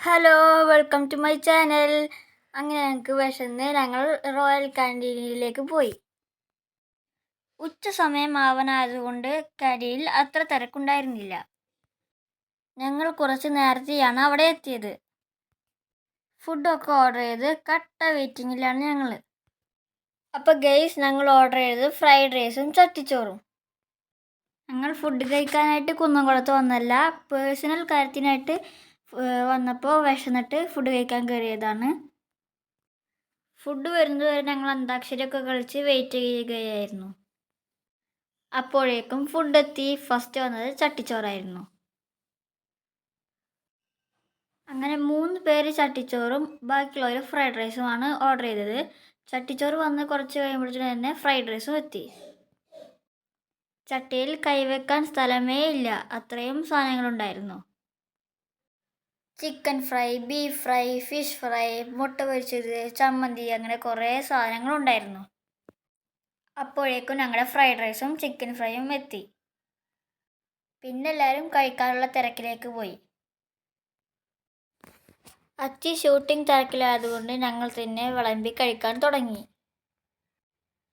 Hello welcome to my channel അങ്ങനെ ഞങ്ങൾക്ക് വിശന്ന് ഞങ്ങൾ റോയൽ കാന്റീനിലേക്ക് പോയി. ഉച്ച സമയം ആവാനായതുകൊണ്ട് കാന്റീനിൽ അത്ര തിരക്കുണ്ടായിരുന്നില്ല. ഞങ്ങൾ കുറച്ച് നേരത്തെയാണ് അവിടെ എത്തിയത്. ഫുഡൊക്കെ ഓർഡർ ചെയ്ത് കട്ട വെയിറ്റിങ്ങിലാണ് ഞങ്ങൾ അപ്പോൾ ഗെയ്സ് ഞങ്ങൾ ഓർഡർ ചെയ്തത് ഫ്രൈഡ് റൈസും ചട്ടിച്ചോറും. ഞങ്ങൾ ഫുഡ് കഴിക്കാനായിട്ട് കുന്നംകുളത്ത് വന്നല്ല പേഴ്സണൽ കാര്യത്തിനായിട്ട് വന്നപ്പോൾ വിശന്നിട്ട് ഫുഡ് കഴിക്കാൻ കയറിയതാണ് ഫുഡ് വരുന്നത് വരെ ഞങ്ങൾ അന്താക്ഷരിയൊക്കെ കളിച്ച് വെയിറ്റ് ചെയ്യുകയായിരുന്നു. അപ്പോഴേക്കും ഫുഡ് എത്തി. ഫസ്റ്റ് വന്നത് ചട്ടിച്ചോറായിരുന്നു. അങ്ങനെ മൂന്ന് പേര് ചട്ടിച്ചോറും ബാക്കിയുള്ളവർ ഫ്രൈഡ് റൈസുമാണ് ഓർഡർ ചെയ്തത്. ചട്ടിച്ചോറ് വന്ന് കുറച്ച് കഴിയുമ്പോഴത്തേന് തന്നെ ഫ്രൈഡ് റൈസും എത്തി. ചട്ടിയിൽ കൈവെക്കാൻ സ്ഥലമേ ഇല്ല. അത്രയും സാധനങ്ങളുണ്ടായിരുന്നു. Chicken fry beef fry fish fry മുട്ട പൊരിച്ചത് ചമ്മന്തി അങ്ങനെ കുറേ സാധനങ്ങളുണ്ടായിരുന്നു അപ്പോഴേക്കും ഞങ്ങളുടെ ഫ്രൈഡ് റൈസും ചിക്കൻ ഫ്രൈയും എത്തി. പിന്നെ എല്ലാവരും കഴിക്കാനുള്ള തിരക്കിലേക്ക് പോയി. അച്ചി ഷൂട്ടിംഗ് തിരക്കിലായതുകൊണ്ട് ഞങ്ങൾ തന്നെ വിളമ്പി കഴിക്കാൻ തുടങ്ങി.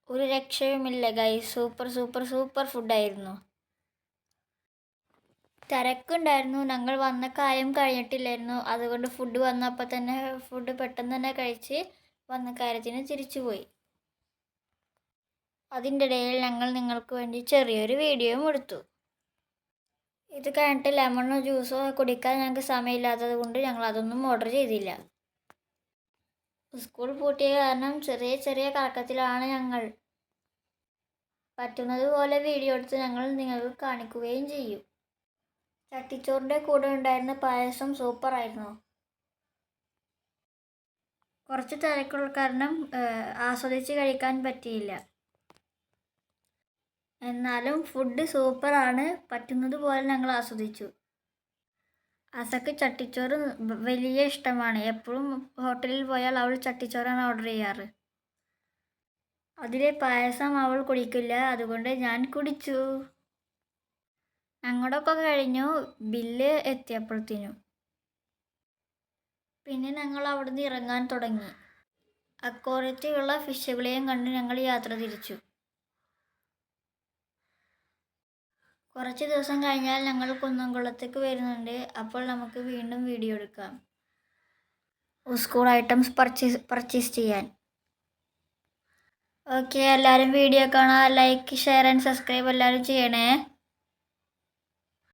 ഒരു രക്ഷയുമില്ല ഗൈ സൂപ്പർ സൂപ്പർ സൂപ്പർ ഫുഡായിരുന്നു തിരക്കുണ്ടായിരുന്നു. ഞങ്ങൾ വന്ന കാര്യം കഴിഞ്ഞിട്ടില്ലായിരുന്നു. അതുകൊണ്ട് ഫുഡ് വന്നപ്പോൾ തന്നെ ഫുഡ് പെട്ടെന്ന് തന്നെ കഴിച്ച് വന്ന കാര്യത്തിന് തിരിച്ചുപോയി. അതിന്റെ ഇടയിൽ ഞങ്ങൾ നിങ്ങൾക്ക് വേണ്ടി ചെറിയൊരു വീഡിയോയും എടുത്തു. ഇത് കഴിഞ്ഞിട്ട് ലെമണോ ജ്യൂസോ കുടിക്കാൻ ഞങ്ങൾക്ക് സമയമില്ലാത്തത് കൊണ്ട് ഞങ്ങൾ അതൊന്നും ഓർഡർ ചെയ്തില്ല. സ്കൂൾ പൂട്ടിയ കാരണം ചെറിയ ചെറിയ കറക്കത്തിലാണ് ഞങ്ങൾ. പറ്റുന്നത് പോലെ വീഡിയോ എടുത്ത് ഞങ്ങൾ നിങ്ങൾക്ക് കാണിക്കുകയും ചെയ്യും. ചട്ടിച്ചോറിന്റെ കൂടെ ഉണ്ടായിരുന്ന പായസം സൂപ്പറായിരുന്നു കുറച്ച് തിരക്കുള്ള കാരണം ആസ്വദിച്ച് കഴിക്കാൻ പറ്റിയില്ല. എന്നാലും ഫുഡ് സൂപ്പറാണ് പറ്റുന്നത് പോലെ ഞങ്ങൾ ആസ്വദിച്ചു. അസക്ക് ചട്ടിച്ചോറ് വലിയ ഇഷ്ടമാണ്. എപ്പോഴും ഹോട്ടലിൽ പോയാൽ അവൾ ചട്ടിച്ചോറാണ് ഓർഡർ ചെയ്യാറ്. അതിലെ പായസം അവൾ കുടിക്കില്ല. അതുകൊണ്ട് ഞാൻ കുടിച്ചു. ഞങ്ങളുടെയൊക്കെ കഴിഞ്ഞു. ബില്ല് എത്തിയപ്പോഴത്തേനും. പിന്നെ ഞങ്ങൾ അവിടുന്ന് ഇറങ്ങാൻ തുടങ്ങി. അക്കോറത്തിലുള്ള ഫിഷുകളെയും കണ്ട് ഞങ്ങൾ യാത്ര തിരിച്ചു. കുറച്ച് ദിവസം കഴിഞ്ഞാൽ ഞങ്ങൾ കുന്നംകുളത്തേക്ക് വരുന്നുണ്ട്. അപ്പോൾ നമുക്ക് വീണ്ടും വീഡിയോ എടുക്കാം. സ്കൂൾ ഐറ്റംസ് പർച്ചേസ് പർച്ചേസ് ചെയ്യാൻ. ഓക്കെ എല്ലാവരും വീഡിയോ കാണാൻ ലൈക്ക് ഷെയർ ആൻഡ് സബ്സ്ക്രൈബ് എല്ലാവരും ചെയ്യണേ.